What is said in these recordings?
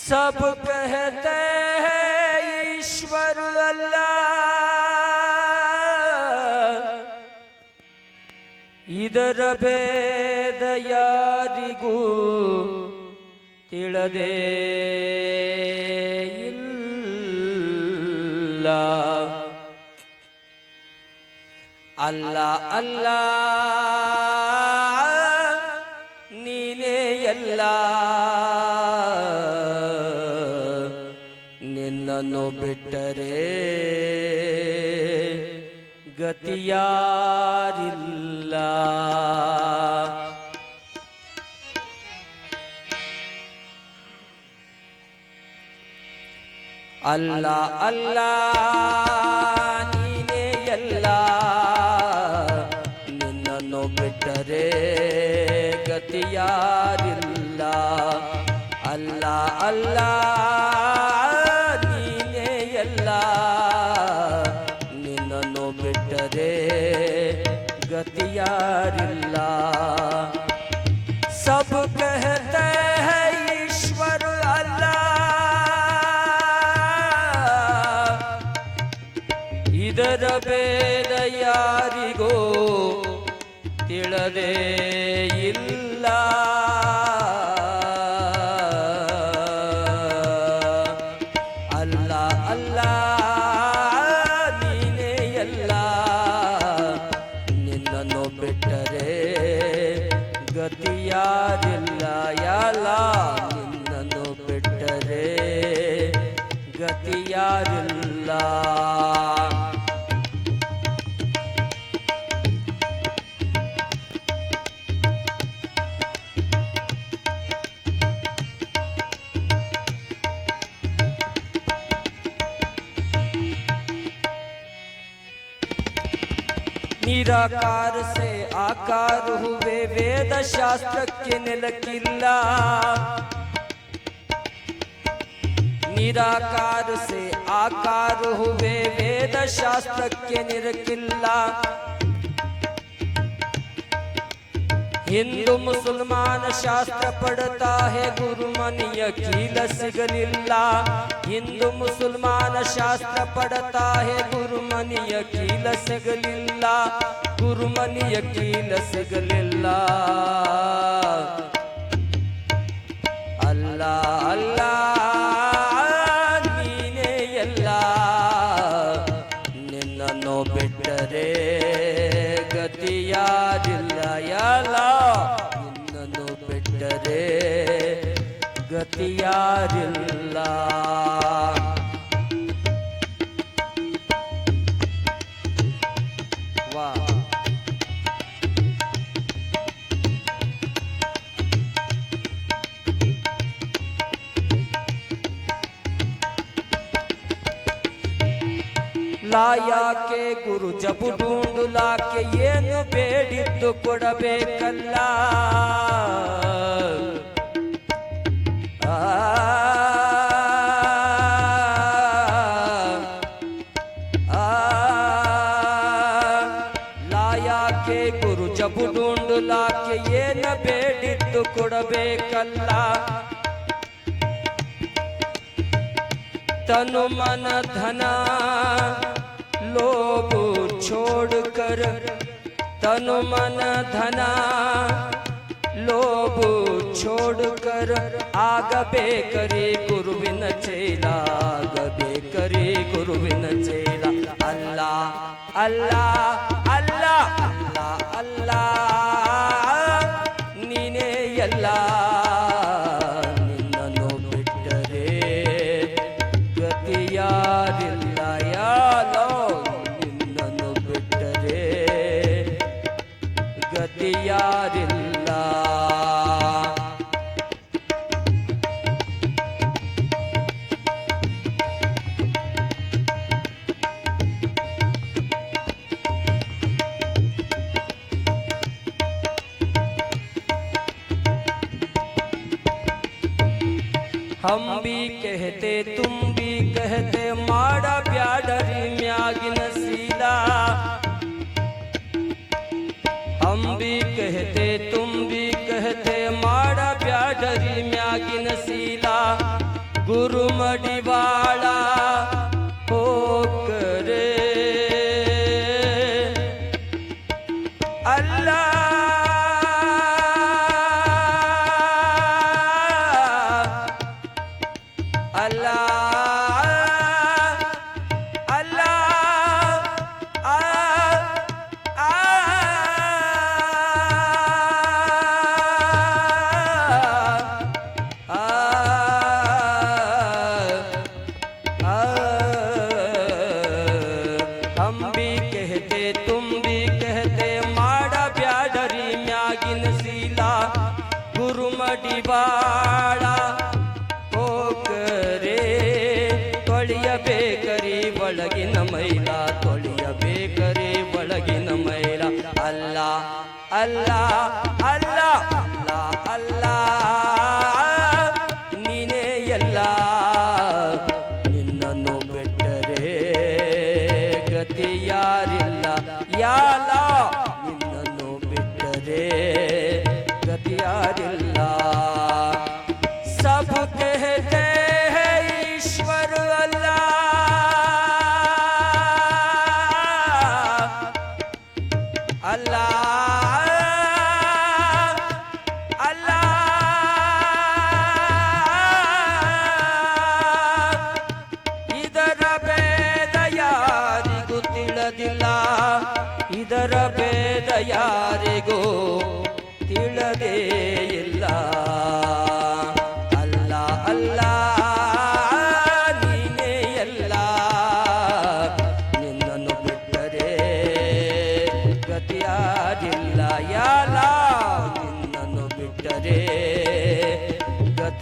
सब कहते हैं ईश्वर अल्लाह ಇದರ ಭೇದ ಯಾರಿಗೂ ತಿಳದೇ ಇಲ್ಲ ಅಲ್ಲ ಅಲ್ಲ ನೀನೇ ಎಲ್ಲ ಬಿಟ್ಟರೆ ಗತಿಯಾರಿಲ್ಲ ಅಲ್ಲ ಅಲ್ಲ ನೀನೇ ಎಲ್ಲ ನಿನ್ನನ್ನು ಬಿಟ್ಟರೆ ಗತಿಯಾರಿಲ್ಲ ಅಲ್ಲ ಅಲ್ಲ ಬಿಟ್ಟರೆ ಗತಿಯಾರಿಲ್ಲ. ಸಬ್ ಕಹತೆ ಈಶ್ವರ ಅಲ್ಲ. ಇದರ ಬೇದ ಯಾರಿಗೋ ತಿಳದೇ ಇಲ್ಲ. जगत यार अल्लाह निराकार से आकार हुए वेद शास्त्र किन लकिल्ला ನಿರಾಕಾರ ಸೆ ಆಕಾರ ಹುವೆ ವೇದ ಶಾಸ್ತ್ರಕ್ಕೆ ನಿರಕಿಲ್ಲ. ಹಿಂದೂ ಮುಸಲ್ಮಾನ ಶಾಸ್ತ್ರ ಪಡತಾ ಹೇ ಗುರು ಮನಿಯ ಕೀಲ ಸಿಗಲಿಲ್ಲ. ಹಿಂದೂ ಮುಸಲ್ಮಾನ ಶಾಸ್ತ್ರ ಪಡತಾ ಹೇ ಗುರು ಮನಿಯ ಕೀಲ ಸಿಗಲಿಲ್ಲ. ಗುರುಮನಿಯ ಕೀಲ ಸಿಗಲಿಲ್ಲ. ಗತಿಯಾರಿಲ್ಲ ವಾ. ಲಾಯಾಕೆ ಗುರು ಜಬು ಲಾಕೆ ಏನು ಬೇಡಿದ್ದು ಕೊಡಬೇಕಲ್ಲ? लाया के गुरु जब के ये न बेडित तनु मन धना, लोभ छोड़ कर। तनु मन धना, लोभ छोड़ कर आग बे करे गुरुविन चेला आग बे करे गुरुविन चेला. अल्लाह अल्लाह हम भी कहते, तुम भी कहते, माड़ा प्याडरी म्यागिन सीला हम भी कहते, तुम भी ನಿನ್ನನ್ನು ಬಿಟ್ಟರೆ ಗತಿ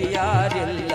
യാരില്ല